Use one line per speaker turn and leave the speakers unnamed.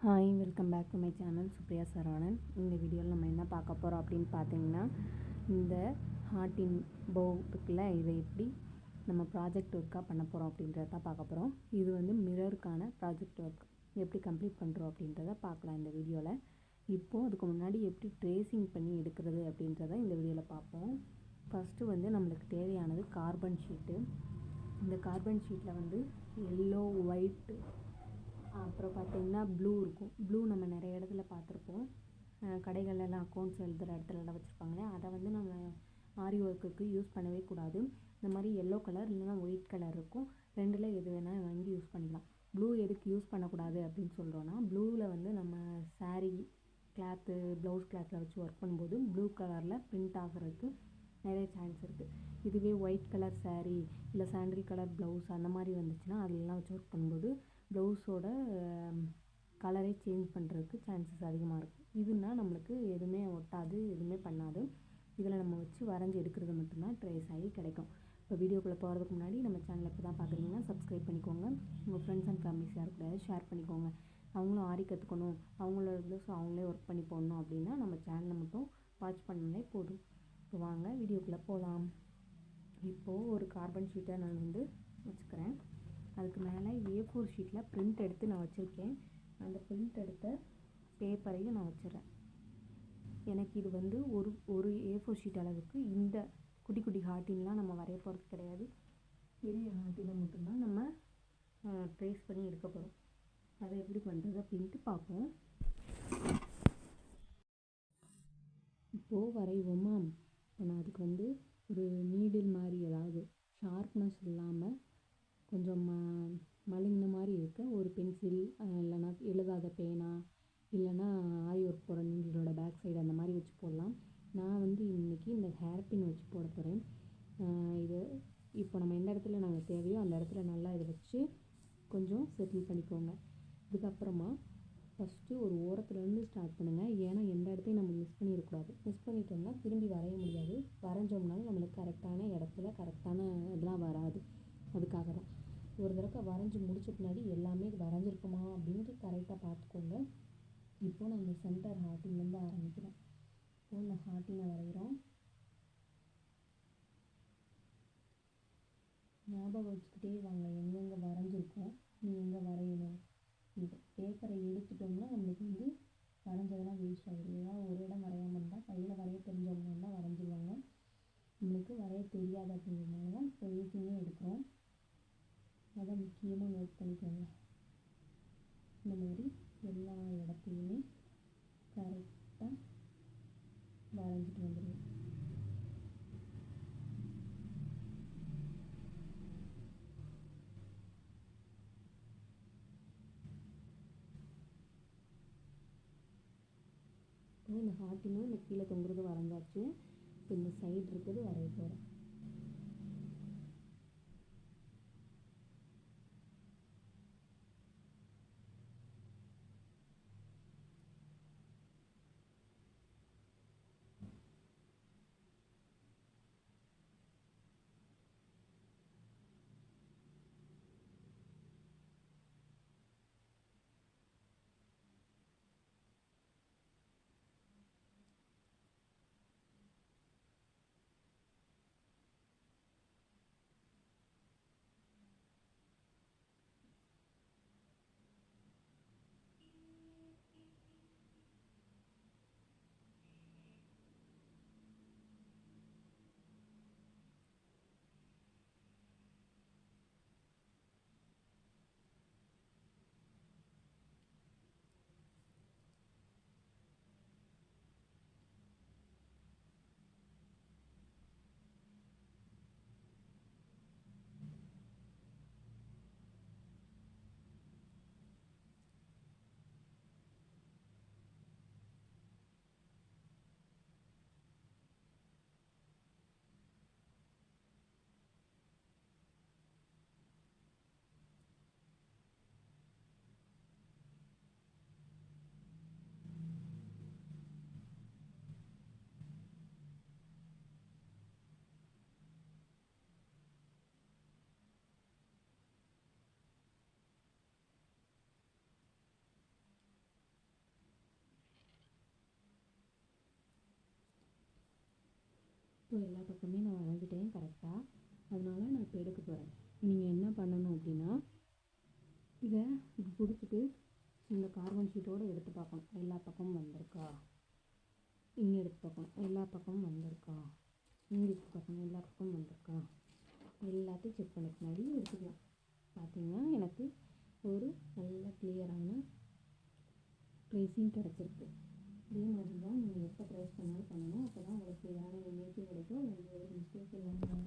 Hi welcome back to my channel Supriya Saravanan இந்த வீடியோவில் நம்ம என்ன பார்க்க போகிறோம் அப்படின்னு பார்த்தீங்கன்னா இந்த ஹார்ட்டின் போ இருக்குல்ல இதை எப்படி நம்ம ப்ராஜெக்ட் ஒர்க்காக பண்ண போகிறோம் அப்படின்றத தான் பார்க்க போகிறோம் இது வந்து மிரருக்கான ப்ராஜெக்ட் ஒர்க் எப்படி கம்ப்ளீட் பண்ணுறோம் அப்படின்றத பார்க்கலாம் இந்த வீடியோவில் இப்போது அதுக்கு முன்னாடி எப்படி ட்ரேசிங் பண்ணி எடுக்கிறது அப்படின்றத இந்த வீடியோவில் பார்ப்போம். ஃபஸ்ட்டு வந்து நம்மளுக்கு தேவையானது கார்பன் ஷீட்டு இந்த கார்பன் ஷீட்டில் வந்து எல்லோ ஒயிட்டு அப்புறம் பார்த்தீங்கன்னா ப்ளூ இருக்கும். ப்ளூ நம்ம நிறைய இடத்துல பார்த்துருப்போம். கடைகளெல்லாம் அக்கௌண்ட்ஸ் எழுதுகிற இடத்துலலாம் வச்சுருப்பாங்களே அதை வந்து நம்ம ஆரி ஒர்க்குக்கு யூஸ் பண்ணவே கூடாது. இந்த மாதிரி எல்லோ கலர் இல்லைன்னா ஒயிட் கலர் இருக்கும். ரெண்டில் எது வேணால் வாங்கி யூஸ் பண்ணிக்கலாம். ப்ளூ எதுக்கு யூஸ் பண்ணக்கூடாது அப்படின்னு சொல்கிறோன்னா ப்ளூவில் வந்து நம்ம சாரீ கிளாத்து ப்ளவுஸ் கிளாத்தில் வச்சு ஒர்க் பண்ணும்போது ப்ளூ கலரில் பிரிண்ட் ஆகிறதுக்கு நிறைய சான்ஸ் இருக்குது இதுவே ஒயிட் கலர் சாரீ இல்லை சாண்டில் கலர் ப்ளவுஸ் அந்த மாதிரி வந்துச்சுன்னா அதெல்லாம் வச்சு ஒர்க் பண்ணும்போது ப்ளவுஸோட கலரே சேஞ்ச் பண்ணுறதுக்கு சான்சஸ் அதிகமாக இருக்கும். இதுனா நம்மளுக்கு எதுவுமே ஒட்டாது எதுவுமே பண்ணாது. இதில் நம்ம வச்சு வரைஞ்சி எடுக்கிறது மட்டும்தான் ட்ரேஸ் ஆகி கிடைக்கும். இப்போ வீடியோக்குள்ளே போகிறதுக்கு முன்னாடி நம்ம சேனலை இப்போ தான் பார்க்குறீங்கன்னா சப்ஸ்கிரைப் பண்ணிக்கோங்க. உங்கள் ஃப்ரெண்ட்ஸ் அண்ட் ஃபேமிலிஸ் யார் கூட ஷேர் பண்ணிக்கோங்க. அவங்களும் ஆரி கற்றுக்கணும் அவங்களோட ப்ளவுஸ் அவங்களே ஒர்க் பண்ணி போடணும் அப்படின்னா நம்ம சேனலை மட்டும் வாட்ச் பண்ணாலே போதும். இப்போ வாங்க வீடியோக்குள்ளே போகலாம் இப்போது ஒரு கார்பன் ஷீட்டை நான் வந்து வச்சுக்கிறேன். அதுக்கு மேலே ஏ ஃபோர் ஷீட்டில் பிரிண்ட் எடுத்து நான் வச்சுருக்கேன். அந்த பிரிண்ட் எடுத்த பேப்பரையும் நான் வச்சுறேன் எனக்கு இது வந்து ஒரு ஒரு ஏ ஃபோர் ஷீட் அளவுக்கு இந்த குட்டி குட்டி ஹார்ட்டின்லாம் நம்ம வரைய போகிறது கிடையாது. பெரிய ஹார்ட்டினை மட்டும்தான் நம்ம ட்ரேஸ் பண்ணி எடுக்க போகிறோம் அதை எப்படி பண்ணுறது அப்படின்ட்டு பார்ப்போம். இப்போது வரைவோமா? இப்போ நான் அதுக்கு வந்து ஒரு நீடில் மாதிரி ஏதாவது ஷார்ப்னஸ் இல்லாமல் கொஞ்சம் ம மழுங்கின மாதிரி இருக்க. ஒரு பென்சில் இல்லைன்னா எழுதாத பேனா இல்லைன்னா ஆரி ஒர்க் போகிற நீடிலோட பேக் சைடு அந்த மாதிரி வச்சு போடலாம். நான் வந்து இன்றைக்கி இந்த ஹேர் பின் வச்சு போட போகிறேன் இது இப்போ நம்ம எந்த இடத்துல நாங்கள் தேவையோ அந்த இடத்துல நல்லா இதை வச்சு கொஞ்சம் செட்டில் பண்ணிக்கோங்க. இதுக்கப்புறமா ஃபஸ்ட்டு ஒரு ஓரத்துலேருந்து ஸ்டார்ட் பண்ணுங்கள் ஏன்னா எந்த இடத்தையும் நம்ம மிஸ் பண்ணிடக்கூடாது. மிஸ் பண்ணிட்டோம்னா திரும்பி வரைய முடியாது. வரைஞ்சோம்னாலும் நம்மளுக்கு கரெக்டான இடத்துல கரெக்டான இதெல்லாம் வராது அதுக்காக தான் ஒரு தடவை வரைஞ்சி முடிச்ச பின்னாடி எல்லாமே இது வரைஞ்சிருக்குமா அப்படின்ட்டு கரெக்டாக பார்த்துக்கோங்க. இப்போது நான் இந்த சென்டர் ஹார்ட்டின்லேருந்து ஆரம்பிக்கிறேன். இப்போது இந்த ஹார்ட்டினை வரைகிறோம். ஞாபகம் வச்சுக்கிட்டே வாங்க எங்கெங்கே வரைஞ்சிருக்கோம் நீ எங்கே வரையணும்? இது பேப்பரை எடுத்துட்டோம்னா நம்மளுக்கு வந்து வரைஞ்சதெல்லாம் வேஸ்ட் ஆகிடும் ஏதாவது ஒரு இடம் வரையாமல் இருந்தால் கையில் வரைய தெரிஞ்சவங்க இருந்தால் வரைஞ்சிருவாங்க. நம்மளுக்கு வரைய தெரியாது அப்படிங்கிறதுனால தான் ட்ரேசிங்கே எடுக்கிறோம். அதை முக்கியமாக நோட் பண்ணிக்கோங்க. இந்த மாதிரி எல்லா இடத்தையுமே கரெக்டாக வரைஞ்சிட்டு வந்துடுவோம் இந்த ஹார்ட்டினும் இந்த கீழே தொங்குறது வரைஞ்சாச்சு. இப்போ இந்த சைடு இருக்கிறது வரைய போகிறேன் ஸோ எல்லா பக்கமே நான் வரைஞ்சிட்டேன் கரெக்டாக அதனால நான் இப்போ எடுக்க போகிறேன் நீங்கள் என்ன பண்ணணும் அப்படின்னா இதை பிடிச்சிட்டு இந்த கார்பன் ஷீட்டோடு எடுத்து பார்க்கணும். எல்லா பக்கமும் வந்திருக்கா? இங்கே எடுத்து பார்க்கணும். எல்லா பக்கமும் வந்திருக்கா? இங்கே எடுத்து பார்க்கணும். எல்லா பக்கமும் வந்திருக்கா? எல்லாத்தையும் செக் பண்ண பின்னாடி எடுத்துக்கலாம். பார்த்தீங்கன்னா எனக்கு ஒரு நல்ல கிளியரான ட்ரேசிங் கிடச்சிருக்கு. இதே மாதிரி தான் நீங்கள் எப்போ ட்ரைஸ் பண்ணாலும் பண்ணணும். அப்போ தான் உங்களுக்கு சரியான இமேஜும் கிடைக்கும் எந்த ஒரு மிஸ்டேக் இல்லாமல்